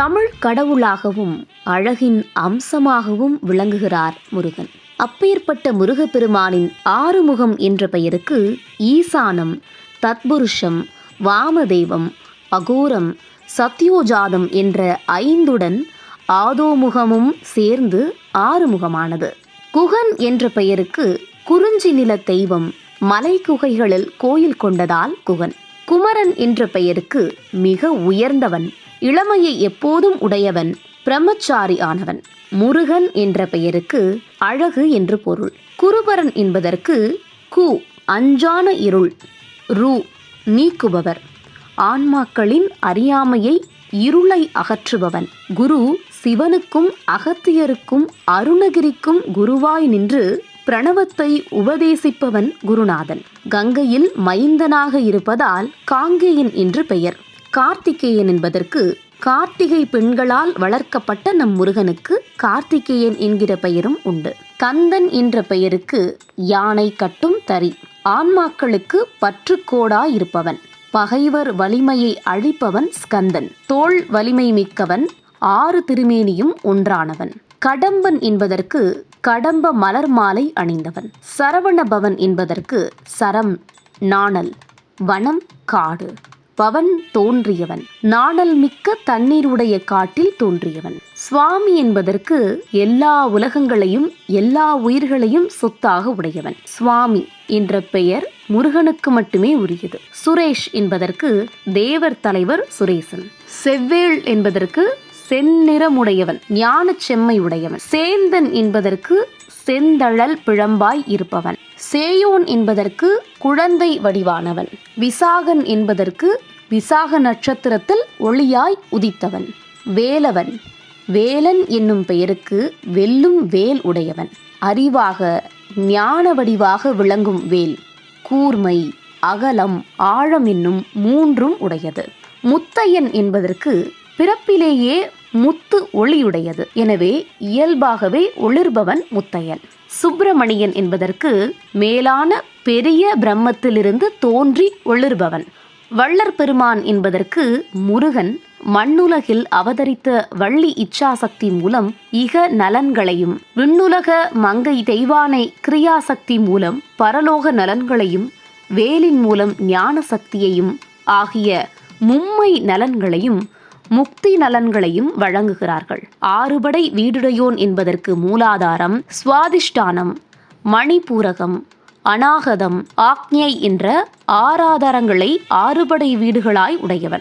தமிழ் கடவுளாகவும் அழகின் அம்சமாகவும் விளங்குகிறார் முருகன். அப்பேற்பட்ட முருகப்பெருமானின் ஆறுமுகம் என்ற பெயருக்கு ஈசானம் தத்புருஷம் வாமதேவம் அகோரம் சத்யோஜாதம் என்ற ஐந்துடன் ஆதோமுகமும் சேர்ந்து ஆறுமுகமானது. குகன் என்ற பெயருக்கு குறிஞ்சி நில தெய்வம் மலை குகைகளில் கோயில் கொண்டதால் குகன். குமரன் என்ற பெயருக்கு மிக உயர்ந்தவன் இளமையை எப்போதும் உடையவன் பிரம்மச்சாரி ஆனவன் முருகன் என்ற பெயருக்கு அழகு என்று பொருள். குருபரன் என்பதற்கு கு அஞ்சான இருள் ரூ நீக்குபவர். ஆன்மாக்களின் அறியாமையை இருளை அகற்றுபவன். குரு சிவனுக்கும் அகத்தியருக்கும் அருணகிரிக்கும் குருவாய் நின்று பிரணவத்தை உபதேசிப்பவன் குருநாதன். கங்கையில் மைந்தனாக இருப்பதால் காங்கேயன் என்று பெயர். கார்த்திகேயன் என்பதற்கு கார்த்திகை பெண்களால் வளர்க்கப்பட்ட நம் முருகனுக்கு கார்த்திகேயன் என்கிற பெயரும் உண்டு. கந்தன் என்ற பெயருக்கு யானை கட்டும் தறி. ஆன்மாக்களுக்கு பற்றுக்கோடா இருப்பவன் பகைவர் வலிமையை அழிப்பவன் ஸ்கந்தன். தோள் வலிமை மிக்கவன். ஆறு திருமேனியும் ஒன்றானவன். கடம்பன் என்பதற்கு கடம்ப மலர் மாலை அணிந்தவன். சரவண பவன் என்பதற்கு சரம் நாணல் வனம் காடு. பவன் தோன்றியவன். நாணல் மிக்க தண்ணீருடைய காட்டில் தோன்றியவன். சுவாமி என்பதற்கு எல்லா உலகங்களையும் எல்லா உயிர்களையும் சொத்தாக உடையவன். சுவாமி என்ற பெயர் முருகனுக்கு மட்டுமே உரியது. சுரேஷ் என்பதற்கு தேவர் தலைவர் சுரேசன். செவ்வேள் என்பதற்கு செந்நிறமுடையவன் ஞான செம்மை உடையவன் சேந்தன் என்பதற்கு செந்தழல் பிழம்பாய் இருப்பவன். சேயோன் என்பதற்கு குழந்தை வடிவானவன். விசாகன் என்பதற்கு விசாக நட்சத்திரத்தில் ஒளியாய் உதித்தவன். வேலவன் வேலன் என்னும் பெயருக்கு வெல்லும் வேல் உடையவன். அறிவாக ஞான வடிவாக விளங்கும் வேல். கூர்மை அகலம் ஆழம் என்னும் மூன்றும் உடையது. முத்தையன் என்பதற்கு பிறப்பிலேயே முத்து ஒளியுடையது. எனவே இயல்பாகவே ஒளிர்பவன் முத்தையன். சுப்பிரமணியன் என்பதற்கு மேலான பெரிய பிரம்மத்திலிருந்து தோன்றி ஒளிர்பவன். வள்ளற் பெருமான் என்பதற்கு முருகன் மண்ணுலகில் அவதரித்த வள்ளி இச்சாசக்தி மூலம் இக நலன்களையும் விண்ணுலக மங்கை தெய்வானை கிரியாசக்தி மூலம் பரலோக நலன்களையும் வேலின் மூலம் ஞான சக்தியையும் ஆகிய மும்மை நலன்களையும் முக்தி நலன்களையும் வழங்குகிறார்கள். ஆறுபடை வீடுடையோன் என்பதற்கு மூலாதாரம் சுவாதிஷ்டானம் மணிபூரகம் அநாகதம் ஆக்ஞை என்ற ஆறாதாரங்களை ஆறுபடை வீடுகளாய் உடையவன்.